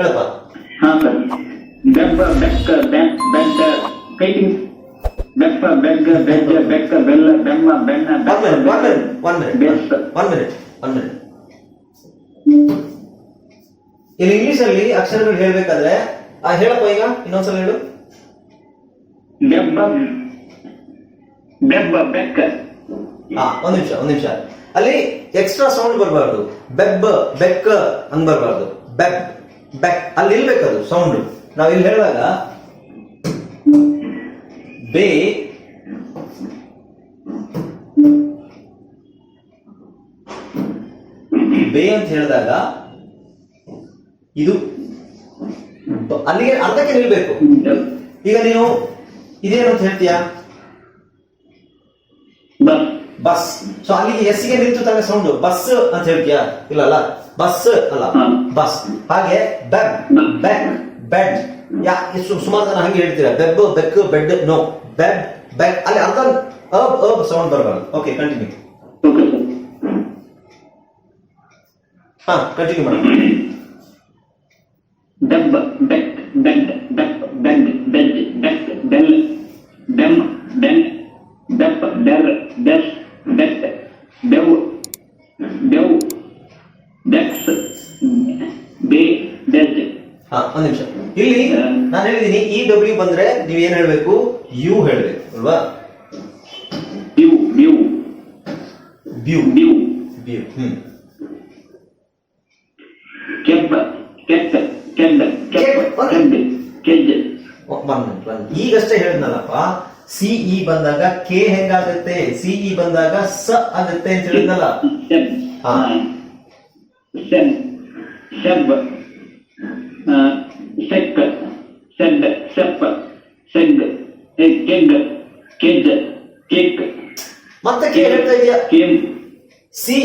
ಹೇಳಪ್ಪ. ಹಾ ಸರ್. ಬೆಬ್ಬ ಬೆಕ್ಕ ಬೆಕ್ ಬೆಡ್ಡ ಕೈಟಿಂಗ್ ಬೆಪ್ಪ ಬೆಗ್ಗ ಬೆಜ್ಜ ಬೆಕ್ಕ ಬೆಲ್ಲ ಬೆಮ್ಮ ಬೆಣ್ಣ one minute one minute one minute ಬೆಸ್ಸ one minute one minute ಇಲ್ಲಿ ಇಂಗ್ಲಿಷ್ ಅಲ್ಲಿ ಅಕ್ಷರಗಳು ಹೇಳ್ಬೇಕಾದ್ರೆ ಆ ಹೇಳಪ್ಪ ಈಗ ಇನ್ನೊಂದ್ಸಲ ಹೇಳು. ಬೆಬ್ಬ ಬೆಬ್ಬ ಬೆಕ್ಕ. ಹಾ ಒಂದ್ ನಿಮಿಷ ಒಂದ್ ನಿಮಿಷ. ಅಲ್ಲಿ ಎಕ್ಸ್ಟ್ರಾ ಸೌಂಡ್ ಬರಬಾರ್ದು. ಬೆಬ್ಬ ಬೆಕ್ಕ ಹಂಗ್ ಬರಬಾರ್ದು. ಬೆಬ್. ಬೆಕ್ ಅಲ್ಲಿ ಇಲ್ಬೇಕದು ಸೌಂಡ್ ನಾವು ಇಲ್ಲಿ ಹೇಳಿದಾಗ ಬೇ ಬೇ ಅಂತ ಹೇಳಿದಾಗ ಇದು ಅಲ್ಲಿಗೆ ಅರ್ಧಕ್ಕೆ ನಿಲ್ಬೇಕು. ಈಗ ನೀನು ಇದೇನು ಅಂತ ಹೇಳ್ತೀಯಾ? ಬಸ್. ಸೊ ಅಲ್ಲಿಗೆ ಎಸ್ಗೆ ನಿಂತು ತಾನೆ ಸೌಂಡ್ ಬಸ್ ಅಂತ ಹೇಳ್ತೀಯಾ? ಇಲ್ಲ ಅಲ್ಲ ಬಸ್ ಅಲ್ಲ. ಬಸ್ ಹಾಗೆ ಬೆಬ್ ಬೆಕ್ ಬೆಡ್ ಯಾ ಸುಮಾರು ಜನ ಹಂಗೆ ಹೇಳ್ತೀರಾ ಬೆಬ್ ಬೆಕ್ ಬೆಡ್ ನೋ ಬೆಬ್ ಬೆಕ್ ಅಲ್ಲಿ ಅರ್ಧ ಅಬ್ ಅಬ್ ಸೌಂಡ್ ಬರಬಾರ್ದು ಓಕೆ ಕಂಟಿನ್ಯೂ ಹಾ ಕಂಟಿನ್ಯೂ ಮಾಡಿ ಬೆಬ್ಬ ಬೆಕ್ ಬೆಡ್ ಬೆಪ್ಪ ಬೆಡ್ ಬೆಡ್ ಬೆಕ್ ಬೆಲ್ ಬೆಮ್ ಬೆನ್ ಬೆಪ್ಪ ಬೆರ್ ಬೆಸ್ ಬೆಟ್ಟ ಬೆವ್ ಬೆವ್ ಬೆಕ್ಸ್ ಬೇ ಬೆಜ್ ಹಾ ಒಂದ್ ನಿಮಿಷ ಇಲ್ಲಿ ನಾನು ಹೇಳಿದೀನಿ ಇ ಡಬ್ಲ್ಯೂ ಬಂದ್ರೆ ನೀವ್ ಏನ್ ಹೇಳ್ಬೇಕು? ಯು ಹೇಳ್ಬೇಕು ಅಲ್ವಾ? ಬ್ಯೂ ಬ್ಯೂ ಬ್ಯೂ ಬ್ಯೂ ಬ್ಯೂ ಹ್ಮ್. ಕೆಬ್ಬ ಕೆಟ್ಟ ಕೆಂಡ ಕೆಪ್ಪ ಕೆಂಡ ಒನ್ ಮಿನಿಟ್ ಒನ್ ಈಗಷ್ಟೇ ಹೇಳಿದ್ನಲ್ಲಪ್ಪ ಸಿಇ ಬಂದಾಗ ಕೆ ಹೆಂಗಾಗುತ್ತೆ? ಸಿಇ ಬಂದಾಗ ಸ ಆಗುತ್ತೆ ಅಂತ ಹೇಳಿದ್ನಲ್ಲ. ಹಾ. ಸೆಬ್ ಸೆಕ್ಕ ಸೆಡ್ ಸೆಪ್ಪ ಸೆಗ್ ಎ, ಕೆಗ್ ಕೆಜ್ಜ ಕೇಕ್ ಮತ್ತೆ ಕೆ ಹೇಳ್ತಾ ಇದೆಯಾ ಕೇಮ್ ಸಿ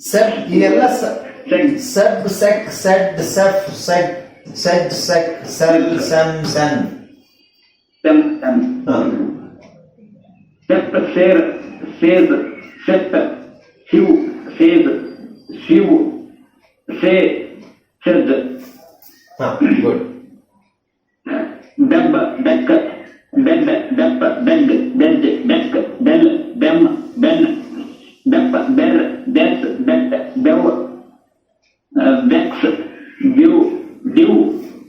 ಸೆಬ್ ಇವೆಲ್ಲ ಸ- ಸೆಗ್ ಸೆಬ್ ಸೆಕ್ ಸೆಡ್ ಸೆಫ್ ಸೆಗ್ ಸೆಡ್ ಸೆಕ್ ಸೆಲ್ ಸೆಮ್ ಸೆನ್ ಸೆಮ್ ಸೆಮ್ ಹಾ. ಸೆಪ್ಪ ಸೇರ್ ಸೇದ್ ಸೆಪ್ಪ ಶಿವ್ ಸೇದ್ ಶಿವ್ ಸೇ ಸೆದ್ ಹಾ ಗುಡ್ ಬೆಬ್ಬ ಬೆಕ್ಕ ಬೆಂಬ ಬೆಪ್ಪ ಬೆಂಗ್ ಬೆಂಜ್ ಬೆಕ್ಕ ಬೆಲ್ ಬೆಮ್ಮ ಬೆನ್ ಬೆಪ್ಪ ಬೆರ್ ಬೆಸ್ ಬೆಟ್ಟ ಬೆವ್ ಆ, ಬೆಕ್ಸ್ ಡ್ಯೂ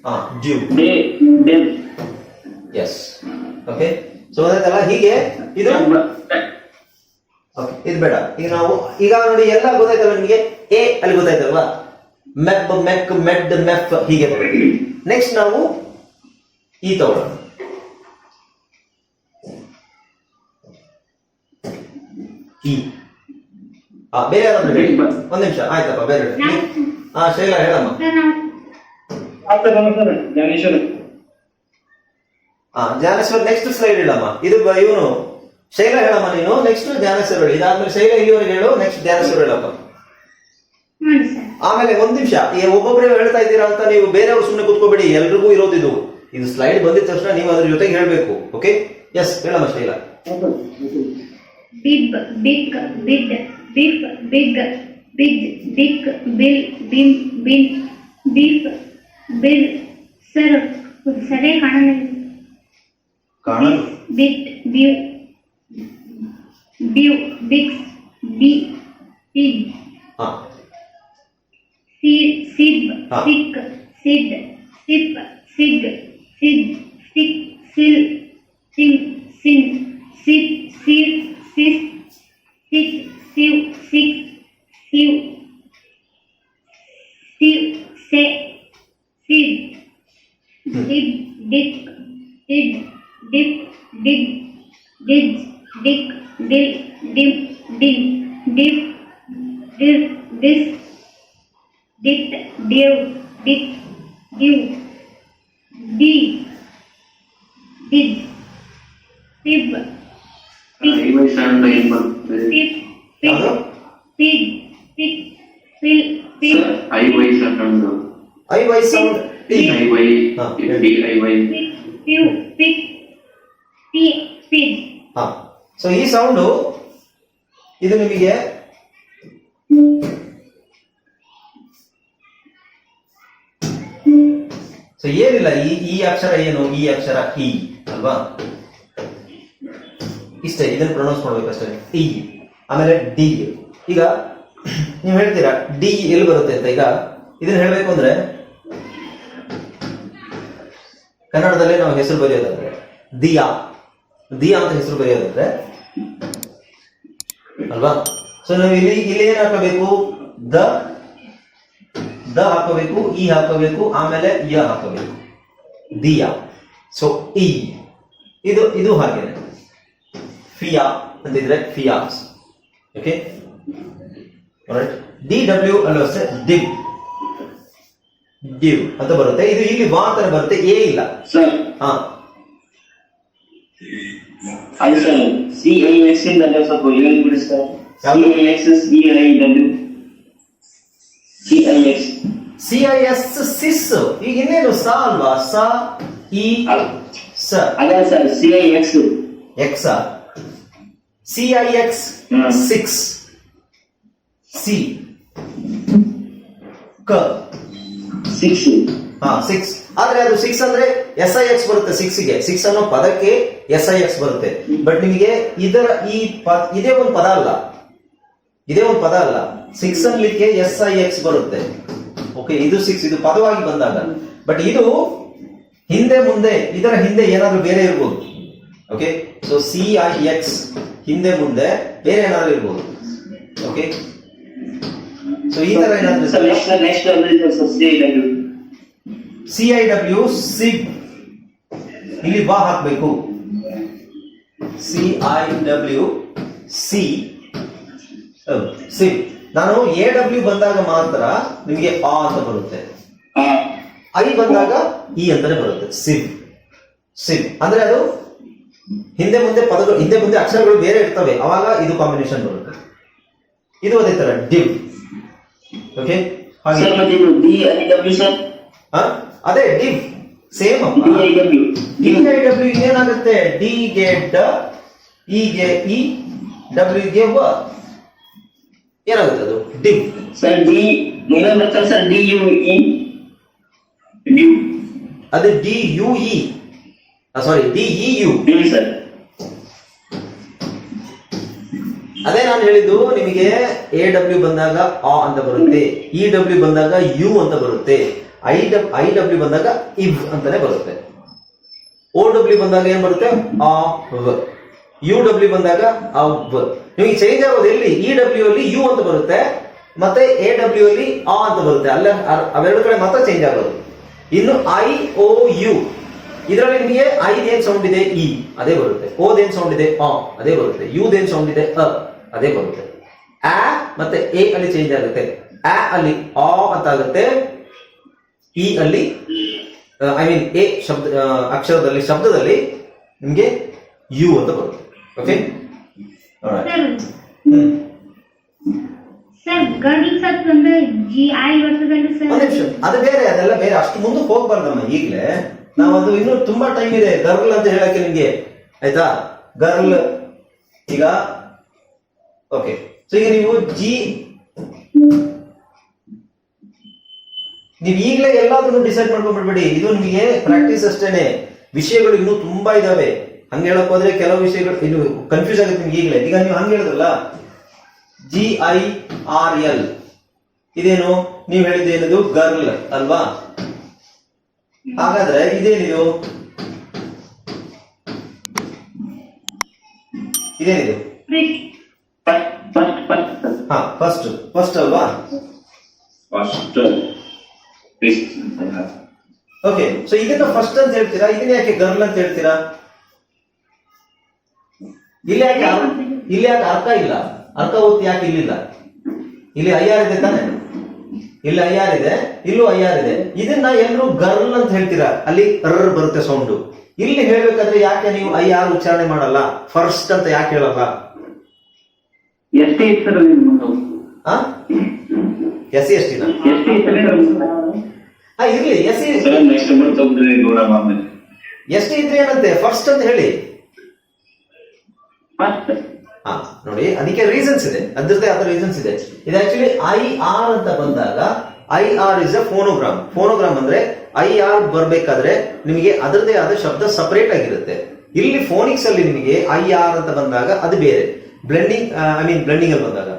ಆ ಡ್ಯೂ ಡೇ ಬೆನ್ ಎಸ್ ಓಕೆ ಸೊ ಅದಕ್ಕೆಲ್ಲ ಹೀಗೆ ಇದು? ಓಕೆ ಇದು ಬೇಡ. ಈಗ ನಾವು ಈಗ ನೋಡಿ ಎಲ್ಲ ಗೊತ್ತಾಯ್ತಲ್ಲ ನಿಮಗೆ? ಎ ಅಲ್ಲಿ ಗೊತ್ತಾಯ್ತಲ್ವಾ? ಮೆಪ್ ಮೆಕ್ ಮೆಡ್ ಮೆಫ್ ಹೀಗೆ ನೆಕ್ಸ್ಟ್ ನಾವು ಈ ತಗೊಳ್ಳೋಣ. ಈ. ಆ ಬೇರೆ ಯಾರಾದ್ರೂ ಹೇಳಿ. ಒಂದ್ ನಿಮಿಷ ಆಯ್ತಪ್ಪ ಬೇರೆ ಆ ಹಾ ಶೈಲಾ ಹೇಳಮ್ಮ. ನಮಸ್ಕಾರ ಜ್ಞಾನೇಶ್ವರ. ಹಾ ಜ್ಞಾನೇಶ್ವರ್ ನೆಕ್ಸ್ಟ್ ಸ್ಲೈಡ್ ಹೇಳಮ್ಮ. ಇದು ಇವನು. ಶೈಲಾ ಹೇಳಮ್ಮ ನೀನು. ನೆಕ್ಸ್ಟ್ ಜ್ಞಾನೇಶ್ವರ ಹೇಳಿ. ಇದಾದ್ಮೇಲೆ ಶೈಲ ಇಲ್ಲಿವರೆಗೆ ಹೇಳು ನೆಕ್ಸ್ಟ್ ಜ್ಞಾನೇಶ್ವರ ಹೇಳಪ್ಪ. ಆಮೇಲೆ ಒಂದ್ ನಿಮಿಷ ಒಬ್ಬೊಬ್ಬರೇ ಹೇಳ್ತಾ ಇದ್ದೀರಾ ಅಂತ ನೀವು ಬೇರೆಯವ್ರು ಸುಮ್ಮನೆ ಕೂತ್ಕೋಬೇಡಿ ಎಲ್ರಿಗೂ ಇರೋದಿದು. ಇದು ಸ್ಲೈಡ್ ಬಂದಿದ ತಕ್ಷಣ ನೀವು ಅದ್ರ ಜೊತೆಗೆ ಹೇಳ್ಬೇಕು ಓಕೆ ಎಸ್ ಹೇಳಮ್ಮ ಶೈಲಾ. ಬಿಬ್ ಬಿಕ್ ಬಿಡ್ ಬಿಫ್ ಬಿಗ್ ಬಿಡ್ ಬಿಕ್ ಬಿಲ್ ಬಿಮ್ ಬಿನ್ ಬೀಫ್ ಬಿಲ್ ಸರ್ ಸರಿ ಕಾಣಲ್ಲ. ಕಾಣಲು ಬಿಟ್ ಬ್ಯೂ ಬ್ಯೂ ಬಿಕ್ಸ್ ಬಿ ಬಿಗ್ ಹಾ. ಸೀಡ್ ಸಿಬ್ ಹಾ. ಸಿಕ್ ಸಿಡ್ ಸಿಪ್ ಸಿಗ್ ಸಿಡ್ dit, dew, dit, dew, di, did, fib, fig, fib, fig, ಯಾವುದು? fig, fig, fil, fig, I Y sound T ಹಾ, ಹೇಳಿ. fig, few, fig, fi, fig, ಹಾ ಸೊ ಈ ಸೌಂಡು ಇದು ನಿಮಗೆ ಸೊ ಏನಿಲ್ಲ, ಈ ಈ ಅಕ್ಷರ ಏನು, ಈ ಅಕ್ಷರ ಇ ಅಲ್ವಾ? ಇಷ್ಟೇ, ಇದನ್ನು ಪ್ರೊನೌನ್ಸ್ ಮಾಡ್ಬೇಕಷ್ಟೇ ಇ ಆಮೇಲೆ ಡಿ. ಈಗ, ನೀವು ಹೇಳ್ತೀರಾ, ಡಿ ಎಲ್ಲಿ ಬರುತ್ತೆ ಅಂತ? ಈಗ, ಇದನ್ನ ಹೇಳಬೇಕು ಅಂದ್ರೆ, ಕನ್ನಡದಲ್ಲಿ ನಾವು ಹೆಸರು ಬರೆಯೋದಾದ್ರೆ, ದಿಯಾ. ದಿಯಾ ಅಂತ ಹೆಸರು ಬರೆಯೋದಾದ್ರೆ, ಅಲ್ವಾ? ಸೊ ನಾವು ಇಲ್ಲಿ ಇಲ್ಲಿ ಏನ್ ಹಾಕಬೇಕು? ದ ದ ಹಾಕಬೇಕು ಇ ಹಾಕಬೇಕು ಆಮೇಲೆ ಯ ಹಾಕಬೇಕು. ದಿಯಾ. ಸೊ ಇ ಇದು ಇದು ಹಾಗೇನೆ. ಫಿಯಾ ಅಂತಿದ್ರೆ ಫಿಯಾಸ್ ಓಕೆ ಡಿ ಡಬ್ಲ್ಯೂ ಅಲ್ಲೂ ಅಷ್ಟೇ ದಿವ್. ಡಿವ್ ಅಂತ ಬರುತ್ತೆ. ಇದು ಇಲ್ಲಿ ವಾ ತರ ಬರುತ್ತೆ ಎ ಇಲ್ಲ. ಹಾ. I sir C I X ಇಂದ ಸ್ವಲ್ಪ ಹೇಳ್ಬಿಡಿ sir. C? I X C I W C I X C I S ಸಿಸ್ ಈಗ ಇನ್ನೇನು ಸ ಅಲ್ವಾ? ಸ ಇ ಸ. ಅಲ್ಲ sir C I X X C I X hmm. Six C ಕ. ಸಿಕ್ಸ್ ಹಾ ಸಿಕ್ಸ್ ಆದ್ರೆ ಅದು ಸಿಕ್ಸ್ ಅಂದ್ರೆ ಎಸ್ ಐ ಎಕ್ಸ್ ಬರುತ್ತೆ ಸಿಕ್ಸ್ಗೆ. ಸಿಕ್ಸ್ ಅನ್ನೋ ಪದಕ್ಕೆ ಎಸ್ ಐ ಎಕ್ಸ್ ಬರುತ್ತೆ. ಬಟ್ ನಿಮಗೆ ಇದರ ಈ ಪದ ಇದೇ ಒಂದು ಪದ ಅಲ್ಲ. ಇದೇ ಒಂದು ಪದ ಅಲ್ಲ. ಸಿಕ್ಸ್ ಅನ್ಲಿಕ್ಕೆ ಎಸ್ ಐ ಎಕ್ಸ್ ಬರುತ್ತೆ. ಓಕೆ ಇದು ಸಿಕ್ಸ್ ಇದು ಪದವಾಗಿ ಬಂದಾಗ. ಬಟ್ ಇದು ಹಿಂದೆ ಮುಂದೆ ಇದರ ಹಿಂದೆ ಏನಾದ್ರೂ ಬೇರೆ ಇರ್ಬೋದು. Okay so C I X ಹಿಂದೆ ಮುಂದೆ ಬೇರೆ ಏನಾದ್ರೂ ಇರ್ಬೋದು. ಓಕೆ ಸೊ ಈ ತರ ಏನಾದ್ರೂ ಸಿ ಐ ಡಬ್ಲ್ಯೂ ಸಿಗ್ ಇಲ್ಲಿ ಬಾ ಹಾಕಬೇಕು. ಸಿ ಐ ಡಬ್ಲ್ಯೂ ಸಿ ಸಿಗ್ ನಾನು ಎ ಡಬ್ಲ್ಯೂ ಬಂದಾಗ ಮಾತ್ರ ನಿಮಗೆ ಆ ಅಂತ ಬರುತ್ತೆ. ಐ ಬಂದಾಗ ಇ ಅಂತಾನೆ ಬರುತ್ತೆ. ಸಿಮ್. ಸಿಮ್. ಅಂದ್ರೆ ಅದು ಹಿಂದೆ ಮುಂದೆ ಪದಗಳು ಹಿಂದೆ ಮುಂದೆ ಅಕ್ಷರಗಳು ಬೇರೆ ಇರ್ತವೆ. ಅವಾಗ ಇದು ಕಾಂಬಿನೇಷನ್ ಬರುತ್ತೆ. ಇದು ಅದೇ ತರ ಡಿವ್ ಓಕೆ? ಅದೇ ಡಿವ್ ಸೇಮ್ ಡಬ್ಲ್ಯೂ ಏನಾಗುತ್ತೆ ಡಿ ಗೆ ಡ ಇ ಗೆ ಇ ಡಬ್ಲ್ಯೂ ಗೆ ವ. ಏನಾಗುತ್ತೆ ಅದು? ಡಿವ್ ಸರ್ ಡಿ ಇನ್ನೊಂದು sir D U E D ಅದು D U E sorry D E U sir. ಅದೇ ನಾನು ಹೇಳಿದ್ದು ನಿಮಗೆ ಎ ಡಬ್ಲ್ಯೂ ಬಂದಾಗ ಆ ಅಂತ ಬರುತ್ತೆ. ಇ ಡಬ್ಲ್ಯೂ ಬಂದಾಗ ಯು ಅಂತ ಬರುತ್ತೆ. ಐ ಡಬ್ ಐ ಡಬ್ಲ್ಯೂ ಬಂದಾಗ ಇವ್ ಅಂತಾನೆ ಬರುತ್ತೆ. ಓ ಡಬ್ಲ್ಯೂ ಬಂದಾಗ ಏನ್ ಬರುತ್ತೆ? ಆ ವ್ ಯು ಡಬ್ಲ್ಯೂ ಬಂದಾಗ ಅವ್ ನಿಮಗೆ ಚೇಂಜ್ ಆಗೋದು ಎಲ್ಲಿ? ಇ ಡಬ್ಲ್ಯೂ ಅಲ್ಲಿ ಯು ಅಂತ ಬರುತ್ತೆ, ಮತ್ತೆ ಎ ಡಬ್ಲ್ಯೂ ಅಲ್ಲಿ ಆ ಅಂತ ಬರುತ್ತೆ. ಅಲ್ಲ, ಅ- ಅವೆರಡು ಕಡೆ ಮಾತ್ರ ಚೇಂಜ್ ಆಗೋದು. ಇನ್ನು ಐ ಓ ಯು ಇದರಲ್ಲಿ ನಿಮಗೆ ಐದೇನ್ ಸೌಂಡ್ ಇದೆ? ಇ ಅದೇ ಬರುತ್ತೆ. ಓದೇನ್ ಸೌಂಡ್ ಇದೆ? ಆ ಅದೇ ಬರುತ್ತೆ. ಯುದೇನ್ ಸೌಂಡ್ ಇದೆ? ಅ ಅದೇ ಬರುತ್ತೆ. ಆ ಮತ್ತೆ ಎ ಅಲ್ಲಿ ಚೇಂಜ್ ಆಗುತ್ತೆ. ಆ ಅಲ್ಲಿ ಆ ಅಂತ ಆಗುತ್ತೆ. ಇ ಅಲ್ಲಿ ಐ ಮೀನ್ ಎ ಶಬ್ದ ಅಕ್ಷರದಲ್ಲಿ, ಶಬ್ದದಲ್ಲಿ ನಿಮಗೆ ಯು ಅಂತ ಬರುತ್ತೆ. ಓಕೆ ಸರ್ ಜಿ ಐ ಬರ್ತದಲ್ಲ ಒಂದ್ ಸರ್ ನಿಮಿಷ. ಅದು ಬೇರೆ ಅದೆಲ್ಲ ಬೇರೆ. ಅಷ್ಟು ಮುಂದಕ್ಕೆ ಹೋಗ್ಬಾರ್ದಮ್ಮ ಈಗಲೇ. ನಾವದು ಇನ್ನೂ ತುಂಬಾ ಟೈಮ್ ಇದೆ. ಗರ್ಲ್ ಅಂತ ಹೇಳಕ್ಕೆ ನಿಮ್ಗೆ. ಆಯ್ತಾ? ಗರ್ಲ್. ಈಗ ಓಕೆ ಸೊ ಈಗ ನೀವು ಜಿ ನೀವು ಈಗಲೇ ಎಲ್ಲಾದ್ರೂ ಡಿಸೈಡ್ ಮಾಡ್ಕೊಂಡ್ಬಿಡ್ಬೇಡಿ ಇದು ನಿಮಗೆ ಪ್ರಾಕ್ಟೀಸ್ ಅಷ್ಟೇನೆ. ವಿಷಯಗಳು ಇನ್ನೂ ತುಂಬಾ ಇದಾವೆ. ಹಂಗ ಹೇಳಕ್ ಹೋದ್ರೆ ಕೆಲವು ವಿಷಯಗಳು ಇದು ಕನ್ಫ್ಯೂಸ್ ಆಗುತ್ತೆ ನಿಮ್ಗೆ ಈಗಲೇ. ಈಗ ನೀವು ಹಂಗೆ ಹೇಳಿದ್ರಲ್ಲ? ಜಿ ಐ ಆರ್ ಎಲ್ ಇದೇನು? ನೀವು ಹೇಳಿದ್ದು ಏನದು? ಗರ್ಲ್ ಅಲ್ವಾ? ಹಾಗಾದ್ರೆ ಇದೇನಿದು? ಇದೇನಿದು? ಫಸ್ಟ್ ಫಸ್ಟ್ ಫಸ್ಟ್ ಹಾ ಫಸ್ಟ್ ಫಸ್ಟ್ ಅಲ್ವಾ? ಫಸ್ಟ್ ಫಿಸ್ಟ್ ಓಕೆ ಸೊ ಇದನ್ನ ಫಸ್ಟ್ ಅಂತ ಹೇಳ್ತೀರಾ? ಇದನ್ನ ಯಾಕೆ ಗರ್ಲ್ ಅಂತ ಹೇಳ್ತೀರಾ? ಇಲ್ಲಿ ಯಾಕೆ ಇಲ್ಲಿ ಯಾಕೆ ಅರ್ಥ ಇಲ್ಲ? ಅರ್ಥ ಹೋಗ್ತಿ ಯಾಕೆ ಇಲ್ಲಿಲ್ಲ? ಇಲ್ಲಿ ಐಆರ್ ಇದೆ ತಾನೆ. ಇಲ್ಲಿ ಐಆರ್ ಇದೆ ಇಲ್ಲೂ ಐಆರ್ ಇದೆ. ಇದನ್ನ ಎಲ್ಲರೂ ಗರ್ಲ್ ಅಂತ ಹೇಳ್ತೀರಾ? ಅಲ್ಲಿ ರರ್ ಬರುತ್ತೆ ಸೌಂಡು ಇಲ್ಲಿ ಹೇಳ್ಬೇಕಾದ್ರೆ ಯಾಕೆ ನೀವು ಐ ಆರ್ ಉಚ್ಚಾರಣೆ ಮಾಡಲ್ಲ? ಫಸ್ಟ್ ಅಂತ ಯಾಕೆ ಹೇಳಲ್ಲ? ಎಷ್ಟೇ ಎಸ್ ಸಿ ಎಸ್ ಟಿನ ಇರ್ಲಿ ಎಸ್ ಸಿ ಎಸ್ ಟಿ ಇದ್ರೆ ಏನಂತೆ? ಫಸ್ಟ್ ಅಂತ ಹೇಳಿ. ನೋಡಿ, ಅದಕ್ಕೆ ರೀಸನ್ಸ್ ಇದೆ. ಅದ್ರದ್ದೇ ಆದ ರೀಸನ್ಸ್ ಇದೆ. ಇದು ಆಕ್ಚುಲಿ ಐ ಆರ್ ಅಂತ ಬಂದಾಗ I R is a phonogram phonogram ಅಂದ್ರೆ ಐ ಆರ್ ಬರ್ಬೇಕಾದ್ರೆ ನಿಮಗೆ ಅದರದೇ ಆದ ಶಬ್ದ ಸಪರೇಟ್ ಆಗಿರುತ್ತೆ. ಇಲ್ಲಿ ಫೋನಿಕ್ಸ್ ಅಲ್ಲಿ ನಿಮಗೆ ಐ ಆರ್ ಅಂತ ಬಂದಾಗ ಅದು ಬೇರೆ. ಬ್ಲೆಂಡಿಂಗ್ ಐ ಮೀನ್ ಬ್ಲೆಂಡಿಂಗ್ ಅಲ್ಲಿ ಬಂದಾಗ.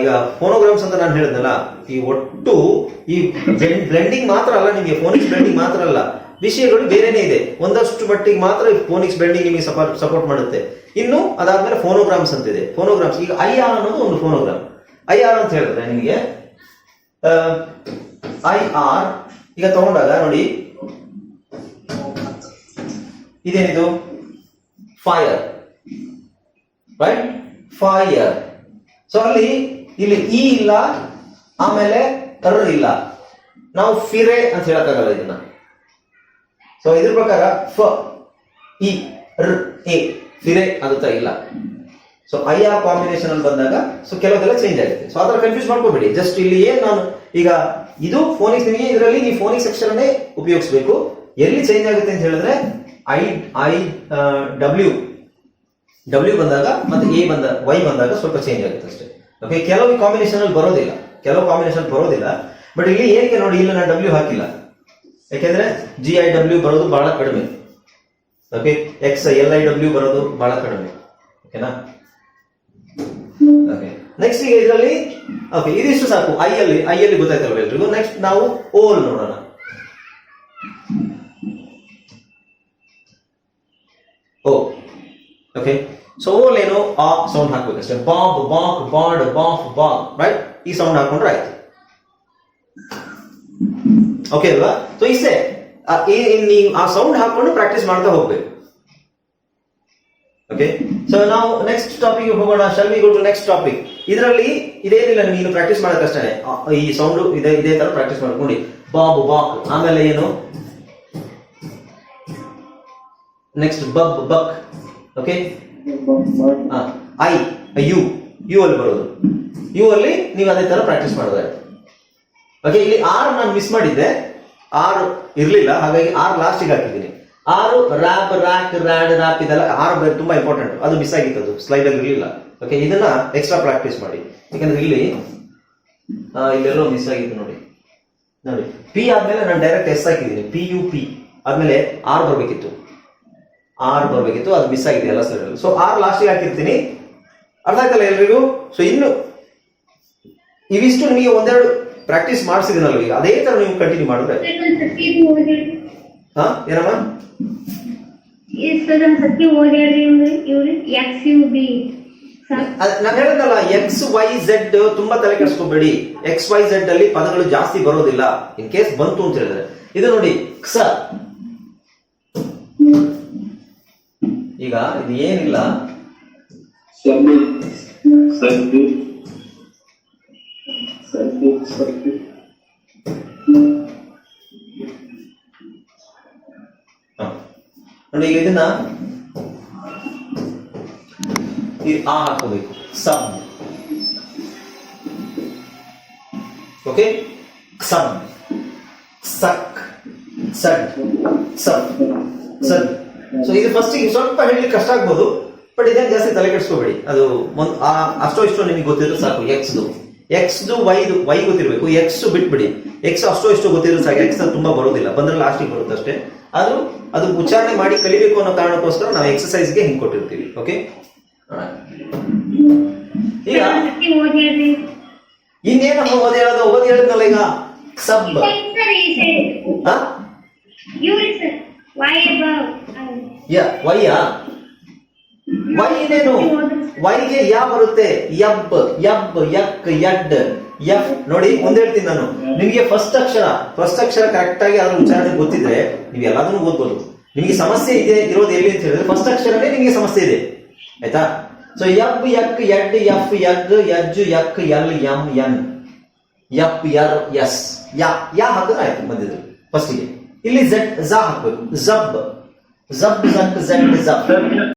ಈಗ ಫೋನೋಗ್ರಾಮ್ಸ್ ಅಂತ ನಾನು ಹೇಳಿದ್ನಲ್ಲ, ಈ ಒಟ್ಟು ಈ ಬ್ಲೆಂಡಿಂಗ್ ಮಾತ್ರ ಅಲ್ಲ ನಿಮಗೆ ಫೋನಿಕ್ಸ್ ಬ್ಲೆಂಡಿಂಗ್ ಮಾತ್ರ ಅಲ್ಲ. ವಿಷಯಗಳು ಬೇರೆನೇ ಇದೆ. ಒಂದಷ್ಟು ಮಟ್ಟಿಗೆ ಮಾತ್ರ ಫೋನಿಕ್ಸ್ ಬ್ಲೆಂಡಿಂಗ್ ನಿಮಗೆ ಸಪೋರ್ಟ್ ಮಾಡುತ್ತೆ. ಇನ್ನು ಅದಾದ್ಮೇಲೆ ಫೋನೋಗ್ರಾಮ್ಸ್ ಅಂತ ಇದೆ ಫೋನೋಗ್ರಾಮ್ಸ್ ಈಗ ಐ ಆರ್ ಅನ್ನೋದು ಒಂದು ಫೋನೋಗ್ರಾಮ್ ಐ ಆರ್ ಅಂತ ಹೇಳಿದ್ರೆ ನಿಮಗೆ. ಐ ಆರ್, ಈಗ ತಗೊಂಡಾಗ ನೋಡಿ. ಇದೇನಿದು? ಫೈರ್ ರೈಟ್ ಫೈರ್ ಸೊ ಅಲ್ಲಿ, ಇಲ್ಲಿ ಇ ಇಲ್ಲ, ಆಮೇಲೆ ಕರ್ ಇಲ್ಲ. ನಾವು ಫಿರೆ ಅಂತ ಹೇಳಕ್ಕಾಗಲ್ಲ ಇದನ್ನ. ಸೊ ಇದ್ರ ಪ್ರಕಾರ ಫ, ಇ, ರ್, ಎ. ಫಿರೆ ಆಗುತ್ತಾ ಇಲ್ಲ. ಸೊ ಐ ಆರ್ ಕಾಂಬಿನೇಷನ್ ಅಲ್ಲಿ ಬಂದಾಗ ಸೊ ಕೆಲವೆಲ್ಲ ಚೇಂಜ್ ಆಗುತ್ತೆ. ಸೊ ಅದರ ಕನ್ಫ್ಯೂಸ್ ಮಾಡ್ಕೋಬೇಡಿ. ಜಸ್ಟ್ ಇಲ್ಲಿ ಏನ್ ನಾನು, ಈಗ ಇದು ಫೋನಿಕ್ಸ್ ನಿಮಗೆ, ಇದರಲ್ಲಿ ನೀವು ಫೋನಿಕ್ಸ್ ಸೆಕ್ಷನ್ ಅನ್ನೇ ಉಪಯೋಗಿಸಬೇಕು. ಎಲ್ಲಿ ಚೇಂಜ್ ಆಗುತ್ತೆ ಅಂತ ಹೇಳಿದ್ರೆ ಐ ಐ ಡಬ್ಲ್ಯೂ ಡಬ್ಲ್ಯೂ ಬಂದಾಗ ಮತ್ತೆ ಎ ಬಂದ ವೈ ಬಂದಾಗ ಸ್ವಲ್ಪ ಚೇಂಜ್ ಆಗುತ್ತೆ ಅಷ್ಟೇ. ಓಕೆ ಕೆಲವು ಕಾಂಬಿನೇಷನ್ ಅಲ್ಲಿ ಬರೋದಿಲ್ಲ. ಕೆಲವು ಕಾಂಬಿನೇಷನ್ ಬರೋದಿಲ್ಲ. ಬಟ್ ಇಲ್ಲಿ ಏನಕ್ಕೆ ನೋಡಿ, ಇಲ್ಲ ನಾನು ಡಬ್ಲ್ಯೂ ಹಾಕಿಲ್ಲ. ಯಾಕೆಂದ್ರೆ ಜಿ ಐ ಡಬ್ಲ್ಯೂ ಬರೋದು ಬಹಳ ಕಡಿಮೆ. Okay X L I W ಬರೋದು ಬಹಳ ಕಡಿಮೆ. ಓಕೆನಾ ಓಕೆ ನೆಕ್ಸ್ಟ್ ಈಗ ಇದರಲ್ಲಿ ಓಕೆ ಇದಿಷ್ಟು ಸಾಕು. ಐ ಅಲ್ಲಿ ಐ ಅಲ್ಲಿ ಗೊತ್ತಾಯ್ತಲ್ವ ಎಲ್ರಿಗೂ? ನೆಕ್ಸ್ಟ್ ನಾವು ಓಲ್ ನೋಡೋಣ. ಓ ಓಕೆ ಸೊ ಓಲ್ ಏನು? ಆ ಸೌಂಡ್ ಹಾಕ್ಬೇಕಷ್ಟೇ ಬಾಂಬ್ ಬಾಂಕ್ ಬಾಂಡ್ ಬಾಂಫ್ ಬಾಂಬ್ ರೈಟ್ ಈ ಸೌಂಡ್ ಹಾಕೊಂಡ್ರೆ ಆಯ್ತು. ಓಕೆ ಅಲ್ವಾ? ಸೊ ಇಷ್ಟೇ ನೀವು ಆ ಸೌಂಡ್ ಹಾಕೊಂಡು ಪ್ರಾಕ್ಟೀಸ್ ಮಾಡ್ತಾ ಹೋಗ್ಬೇಕು. ಓಕೆ ಸೊ ನಾವು ನೆಕ್ಸ್ಟ್ ಟಾಪಿಕ್ ಹೋಗೋಣ. Shall we go to next topic ಇದರಲ್ಲಿ ಇದೇನಿಲ್ಲ ನೀನು ಪ್ರಾಕ್ಟೀಸ್ ಮಾಡೋದಷ್ಟೇ ಈ ಸೌಂಡ್ ಇದೇ ಇದೇ ತರ ಪ್ರಾಕ್ಟೀಸ್ ಮಾಡ್ಕೊಂಡು. ಬಾಬ್ ಬಾಕ್ ಆಮೇಲೆ ಏನು? Next ಬಬ್ buck okay I U U ಅಲ್ಲಿ ಬರೋದು. ಯು ಅಲ್ಲಿ ನೀವು ಅದೇ ತರ ಪ್ರಾಕ್ಟೀಸ್ ಮಾಡೋದಾಯ್ತು ಓಕೆ ಇಲ್ಲಿ ಆರ್ ನಾನು ಮಿಸ್ ಮಾಡಿದ್ದೆ. ಆರ್ ಇರಲಿಲ್ಲ, ಹಾಗಾಗಿ ಆರ್ ಲಾಸ್ಟಿಗೆ ಹಾಕಿದ್ದೀನಿ. ಆರು ರ್ಯಾಪ್ ರ್ಯಾಕ್ ರ್ಯಾಡ್ ರ್ಯಾಪ್ ಇದೆಲ್ಲ ಆರು ತುಂಬಾ ಇಂಪಾರ್ಟೆಂಟ್ ಅದು ಮಿಸ್ ಆಗಿತ್ತು ಅದು ಸ್ಲೈಡ್ ಅಲ್ಲಿ ಇರಲಿಲ್ಲ. ಓಕೆ ಇದನ್ನ ಎಕ್ಸ್ಟ್ರಾ ಪ್ರಾಕ್ಟೀಸ್ ಮಾಡಿ. ಯಾಕಂದ್ರೆ ಇಲ್ಲಿ ಇಲ್ಲೆಲ್ಲೋ ಮಿಸ್ ಆಗಿತ್ತು ನೋಡಿ. ನೋಡಿ ಪಿ ಆದ್ಮೇಲೆ ನಾನು ಡೈರೆಕ್ಟ್ ಎಸ್ ಹಾಕಿದ್ದೀನಿ. ಪಿ ಯು ಪಿ ಆದ್ಮೇಲೆ ಆರ್ ಬರಬೇಕಿತ್ತು. ಆರ್ ಬರಬೇಕಿತ್ತು, ಅದು ಮಿಸ್ ಆಗಿದೆ ಎಲ್ಲ ಸೈಡ್ ಸೊ ಆರ್ ಲಾಸ್ಟಿಗೆ ಹಾಕಿರ್ತೀನಿ. ಅರ್ಥ ಆಯ್ತಲ್ಲ ಎಲ್ರಿಗೂ? ಸೊ ಇನ್ನು, ಇವಿಷ್ಟು ನಿಮಗೆ ಒಂದೆರಡು ಪ್ರಾಕ್ಟೀಸ್ ಮಾಡಿಸಿದಿನಲ್ಲ ಈಗ. ಅದೇ ತರ ನೀವು ಕಂಟಿನ್ಯೂ ಮಾಡಿದ್ರೆ. ಹಾ ಏನಮ್ಮ? ನಾನು ಸರ್. ಹೇಳಿದ್ನಲ್ಲ ಎಕ್ಸ್ ವೈ ಝೆಡ್ ತುಂಬಾ ತಲೆ ಕೆಡಿಸ್ಕೋಬೇಡಿ. ಎಕ್ಸ್ ವೈ ಝೆಡ್ ಅಲ್ಲಿ ಪದಗಳು ಜಾಸ್ತಿ ಬರೋದಿಲ್ಲ. ಇನ್ ಕೇಸ್ ಬಂತು ಅಂತ ಹೇಳಿದ್ರೆ. ಇದು ನೋಡಿ ಕ್ಸ ಈಗ ಇದು ಏನಿಲ್ಲ. ಸದ್ದು ಸದ್ದು ಹ. ನೋಡಿ ಈಗ ಇದನ್ನ ಈ ಆ ಹಾಕೋಬೇಕು ಸಬ್ ಓಕೆ ಸಬ್ ಸಕ್ ಸಡ್ ಸಬ್ ಸದ್ ಸೊ ಇದು ಫಸ್ಟ್ ಸ್ವಲ್ಪ ಹೇಳಲಿಕ್ಕೆ ಕಷ್ಟ ಆಗ್ಬೋದು ಬಟ್ ಇದೇನು ಜಾಸ್ತಿ ತಲೆ ಕೆಡಿಸ್ಕೋಬೇಡಿ ಅದು ಒಂದ್ ಆ ಅಷ್ಟೋ ಇಷ್ಟೋ ನಿಮಗೆ ಗೊತ್ತಿದ್ರೆ ಸಾಕು ಎಕ್ಸ್ದು ಎಕ್ಸ್ದು ವೈದು ವೈ ಗೊತ್ತಿರಬೇಕು. ಎಕ್ಸ್ ಬಿಟ್ಬಿಡಿ. ಎಕ್ಸ್ ಅಷ್ಟೋ ಇಷ್ಟೋ ಗೊತ್ತಿರೋ ಸಾಕು. ಎಕ್ಸ್ ತುಂಬಾ ಬರೋದಿಲ್ಲ. ಬಂದ್ರೆ ಲಾಸ್ಟಿಗೆ ಬರುತ್ತೆ ಅಷ್ಟೇ. ಆದ್ರೂ ಅದು ಉಚ್ಚಾರಣೆ ಮಾಡಿ ಕಲಿಬೇಕು ಅನ್ನೋ ಕಾರಣಕ್ಕೋಸ್ಕರ ನಾವು ಎಕ್ಸಸೈಸ್ಗೆ ಹಿಂಗೆ ಕೊಟ್ಟಿರ್ತೀವಿ. ಓಕೆ ಈಗ ಓದಿ ಹೇಳ್ರಿ ಇನ್ನೇನಮ್ಮ ಓದಿ ಹೇಳೋದು? ಓದಿ ಹೇಳಿದ್ನಲ್ಲ ಈಗ? ಸಬ್ ಯ ವೈಯ ವೈ ಇನ್ನೇನು ವೈಗೆ ಯಾ ಬರುತ್ತೆ? ಯಬ್ ಯಬ್ ಯಕ್ ಯಡ್ ಎಫ್. ನೋಡಿ, ಒಂದ್ ಹೇಳ್ತೀನಿ ನಾನು. ನಿಮಗೆ ಫಸ್ಟ್ ಅಕ್ಷರ ಫಸ್ಟ್ ಅಕ್ಷರ ಕರೆಕ್ಟ್ ಆಗಿ ಅದ್ರ ಉಚ್ಚಾರಣೆ ಗೊತ್ತಿದ್ರೆ ನೀವು ಎಲ್ಲದನ್ನು ಓದ್ಬೋದು. ನಿಮಗೆ ಸಮಸ್ಯೆ ಇದೆ, ಇರೋದು ಎಲ್ಲಿ ಅಂತ ಹೇಳಿದ್ರೆ ಫಸ್ಟ್ ಅಕ್ಷರನೇ ನಿಮಗೆ ಸಮಸ್ಯೆ ಇದೆ. ಆಯ್ತಾ? ಸೊ ಯಬ್ ಯಕ್ ಯಡ್ ಎಫ್ ಯಗ್ ಯಜ್ ಯಕ್ ಎಲ್ ಎಂ ಎನ್. ಯಪ್ ಯರ್ ಎಸ್. ಯಾ ಯಾ ಹಾಕಿದ್ರೆ ಆಯ್ತು ಬಂದಿದ್ರು ಫಸ್ಟಿಗೆ ಇಲ್ಲಿ ಝಡ್, ಝಾ ಹಾಕ್ಬೇಕು. ಜಬ್ ಜಬ್ ಝಟ್ ಝಟ್ ಸರ್